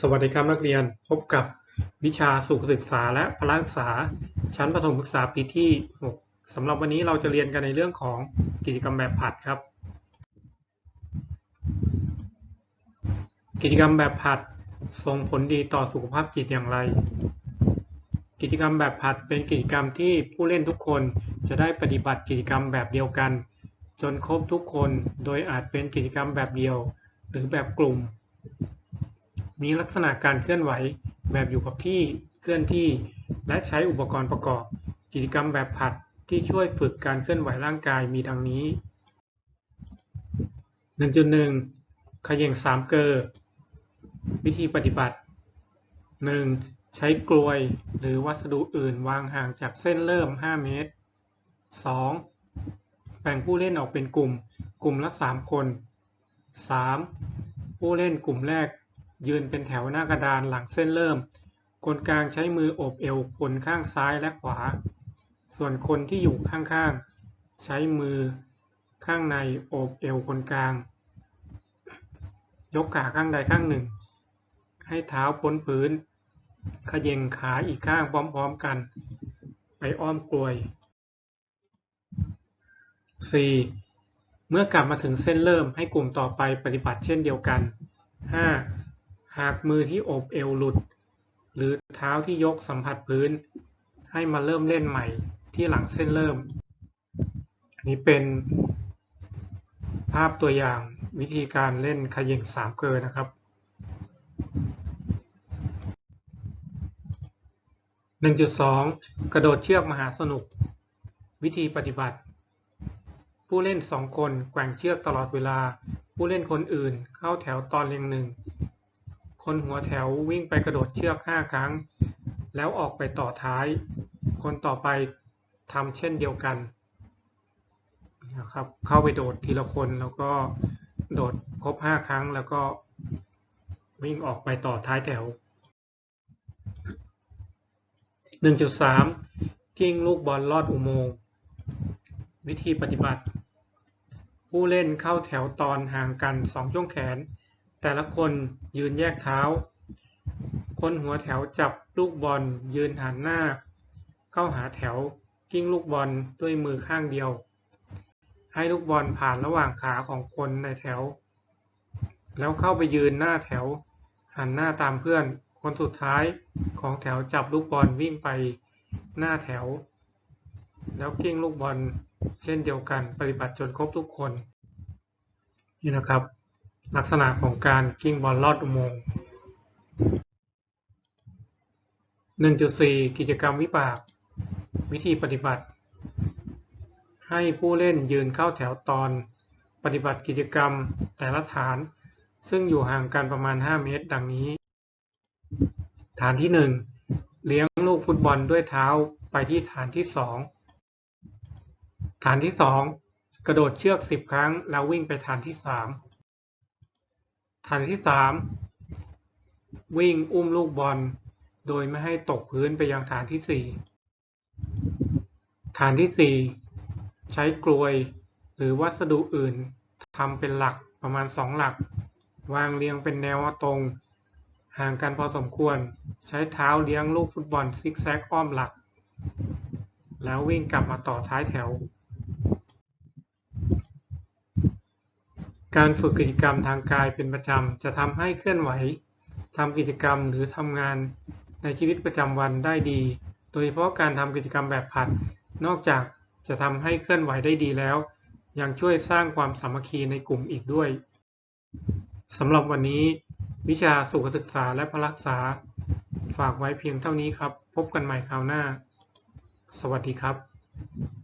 สวัสดีครับนักเรียนพบกับวิชาสุขศึกษาและพละศึกษา ชั้นประถมศึกษาปีที่ 6สำหรับวันนี้เราจะเรียนกันในเรื่องของกิจกรรมแบบผัดครับ กิจกรรมแบบผัดส่งผลดีต่อสุขภาพจิตอย่างไร กิจกรรมแบบผัดเป็นกิจกรรมที่ผู้เล่นทุกคนจะได้ปฏิบัติกิจกรรมแบบเดียวกัน จนครบทุกคนโดยอาจเป็นกิจกรรมแบบเดียว หรือแบบกลุ่ม มีลักษณะการเคลื่อนไหวแบบอยู่กับที่เคลื่อนที่ และใช้อุปกรณ์ประกอบ กิจกรรมแบบผัดที่ช่วยฝึกการเคลื่อนไหวร่างกายมีดังนี้ 1.1 ขย่งสามเกลอวิธีปฏิบัติ 1. ใช้กลวยหรือวัสดุอื่นวางห่างจากเส้นเริ่ม 5 เมตร 2. แบ่งผู้เล่นออกเป็นกลุ่ม กลุ่มละ 3 คน 3. ผู้เล่นกลุ่มแรก ยืนเป็นแถวหน้ากระดานหลังเส้นเริ่ม คนกลางใช้มือโอบเอวคนข้างซ้ายและขวา ส่วนคนที่อยู่ข้างๆ ใช้มือข้างในโอบเอวคนกลาง ยกขาข้างใดข้างหนึ่ง ให้เท้าพ้นพื้น ขย่งขาอีกข้างพร้อมๆกัน ไปอ้อมกลวย 4. เมื่อกลับมาถึงเส้นเริ่มให้กลุ่มต่อไปปฏิบัติเช่นเดียวกัน 5. หากมือที่โอบเอวหลุด หรือเท้าที่ยกสัมผัสพื้น ให้มาเริ่มเล่นใหม่ที่หลังเส้นเริ่ม อันนี้เป็นภาพตัวอย่างวิธีการเล่นขย่งสามเกลอนะครับ1.2 กระโดดเชือกมหาสนุก วิธีปฏิบัติ ผู้เล่น 2 คนแกว่งเชือกตลอดเวลา ผู้เล่นคนอื่นเข้าแถวตอนเรียงหนึ่ง คนหัวแถววิ่งไปกระโดดเชือก 5 ครั้ง แล้วออกไปต่อท้าย คนต่อไปทำเช่นเดียวกันนะครับเข้าไปโดดทีละคนแล้วก็โดดครบ 5 ครั้งแล้วก็วิ่งออกไปต่อท้ายแถว 1.3 กิ้งลูกบอลลอดอุโมงค์ วิธีปฏิบัติ ผู้เล่นเข้าแถวตอนห่างกัน 2 ช่วงแขน แต่ละคนยืนแยกเท้า คนหัวแถวจับลูกบอลยืนหันหน้า เข้าหาแถวกิ้งลูกบอลด้วยมือข้างเดียว ให้ลูกบอลผ่านระหว่างขาของคนในแถว แล้วเข้าไปยืนหน้าแถว หันหน้าตามเพื่อน คนสุดท้ายของแถวจับลูกบอลวิ่งไปหน้าแถว แล้วกิ้งลูกบอลเช่นเดียวกันปฏิบัติจนครบทุกคนนี่นะครับ ลักษณะของการกิ้งบอลลอดอุโมงค์ 1.4 กิจกรรมวิบาก วิธีปฏิบัติ ให้ผู้เล่นยืนเข้าแถวตอน ปฏิบัติกิจกรรมแต่ละฐาน ซึ่งอยู่ห่างกันประมาณ 5 เมตร ดังนี้ ฐานที่ 1 เลี้ยงลูกฟุตบอลด้วยเท้าไปที่ฐานที่ 2 ฐานที่ 2 กระโดดเชือก 10 ครั้ง แล้ววิ่งไปฐานที่ 3 ฐานที่3วิ่งอุ้มลูกบอล โดยไม่ให้ตกพื้นไปยังฐานที่4ฐานที่4ใช้กลวย หรือวัสดุอื่นทำเป็นหลักประมาณ2หลัก วางเรียงเป็นแนวตรง ห่างกันพอสมควร ใช้เท้าเลี้ยงลูกฟุตบอลซิกแซกอ้อมหลัก แล้ววิ่งกลับมาต่อท้ายแถว การฝึกกิจกรรมทางกายเป็นประจำ จะทำให้เคลื่อนไหว ทำกิจกรรมหรือทำงานในชีวิตประจำวันได้ดี โดยเฉพาะการทำกิจกรรมแบบผัด นอกจากจะทำให้เคลื่อนไหวได้ดีแล้ว ยังช่วยสร้างความสามัคคีในกลุ่มอีกด้วยสำหรับวันนี้วิชาสุขศึกษาและพละศึกษา ฝากไว้เพียงเท่านี้ครับ พบกันใหม่คราวหน้า สวัสดีครับ